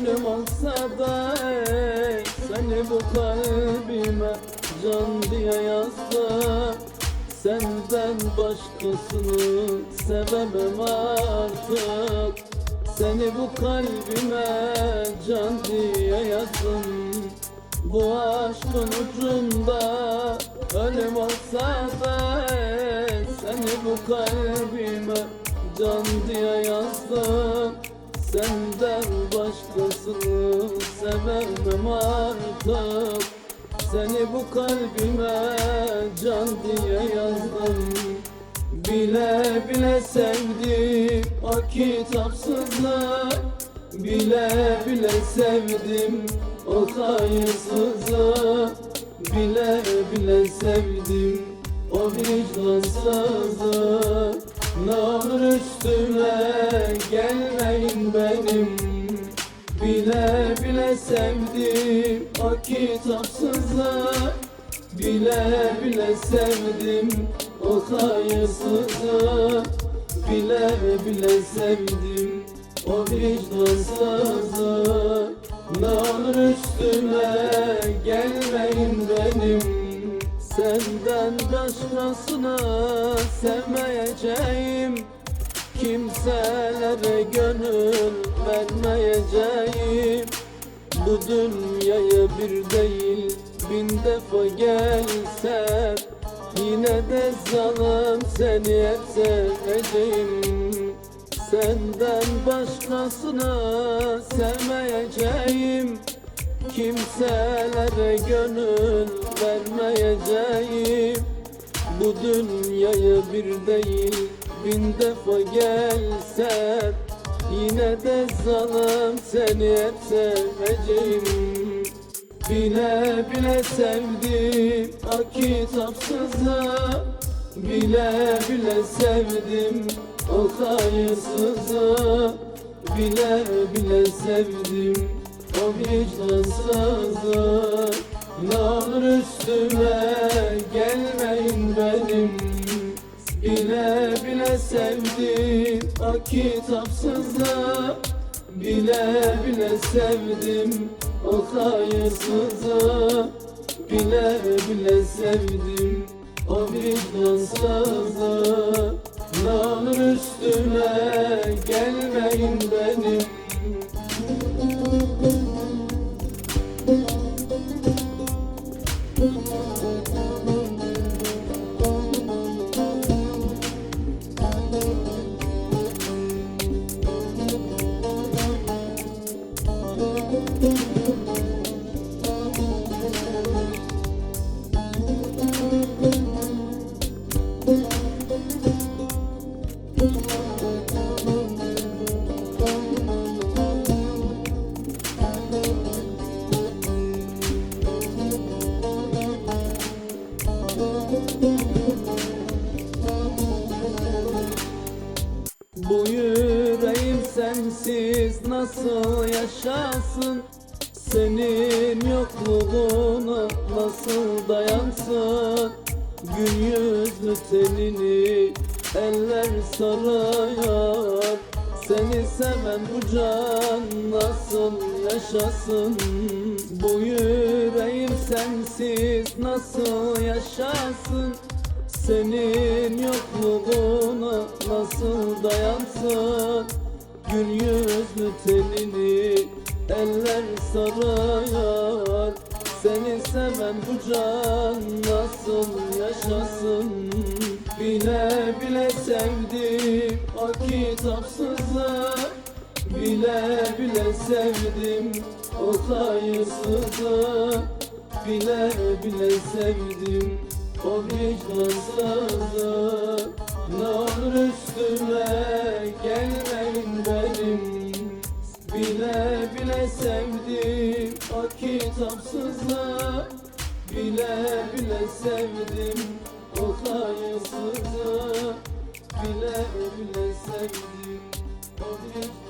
ölüm olsa da Seni bu kalbime can diye yazdım Senden başkasını sevemem artık. Seni bu kalbime can diye yazdım. Bu aşkın ucunda ölüm olsa da Seni bu kalbime can diye yazdım. Senden başkasını sevemem artık. Seni bu kalbime can diye yazdım. Bile bile sevdim o kitapsızı Bile bile sevdim o hayırsızı Bile bile sevdim o vicdansızı Ne olur üstüme benim Bile bile sevdim. O kitapsızı Bile bile sevdim. O hayırsızı Bile bile sevdim. O vicdansızı Ne olur üstüme gelmeyin benim. Senden başkasını sevmeyeceğim. Kimselere gönül vermeyeceğim. Bu dünyaya bir değil bin defa gelsem Yine de zalim seni hep seveceğim. Senden başkasını sevmeyeceğim. Kimselere gönül vermeyeceğim. Bu dünyaya bir değil bin defa gelsem Yine de zalim seni hep seveceğim. Bile bile sevdim kitapsızı Bile bile sevdim o hayırsızı Bile bile sevdim o vicdansızı. Ne olur üstüme gelmeyin benim Bile bile sevdim o kitapsızı Bile bile sevdim o hayırsızı Bile bile sevdim o vicdansızı Ne üstüme gelmeyin benim Bu yüreğim sensiz nasıl yaşasın? Senin yokluğuna nasıl dayansın? Gün yüzlü tenini eller sarıyor. Seni seven bu can nasıl yaşasın? Bu yüreğim sensiz nasıl yaşasın? Senin yokluğuna nasıl dayansın Gül yüzlü tenini eller sarıyor Seni seven bu can nasıl yaşasın? Bile bile sevdim o kitapsızı Bile bile sevdim o hayırsızı Bile bile sevdim o vicdansızı Ne olur üstüme gelmeyin benim. Bile bile sevdim o kitapsızı Bile bile sevdim o hayırsızı Bile bile sevdim o vicdansızı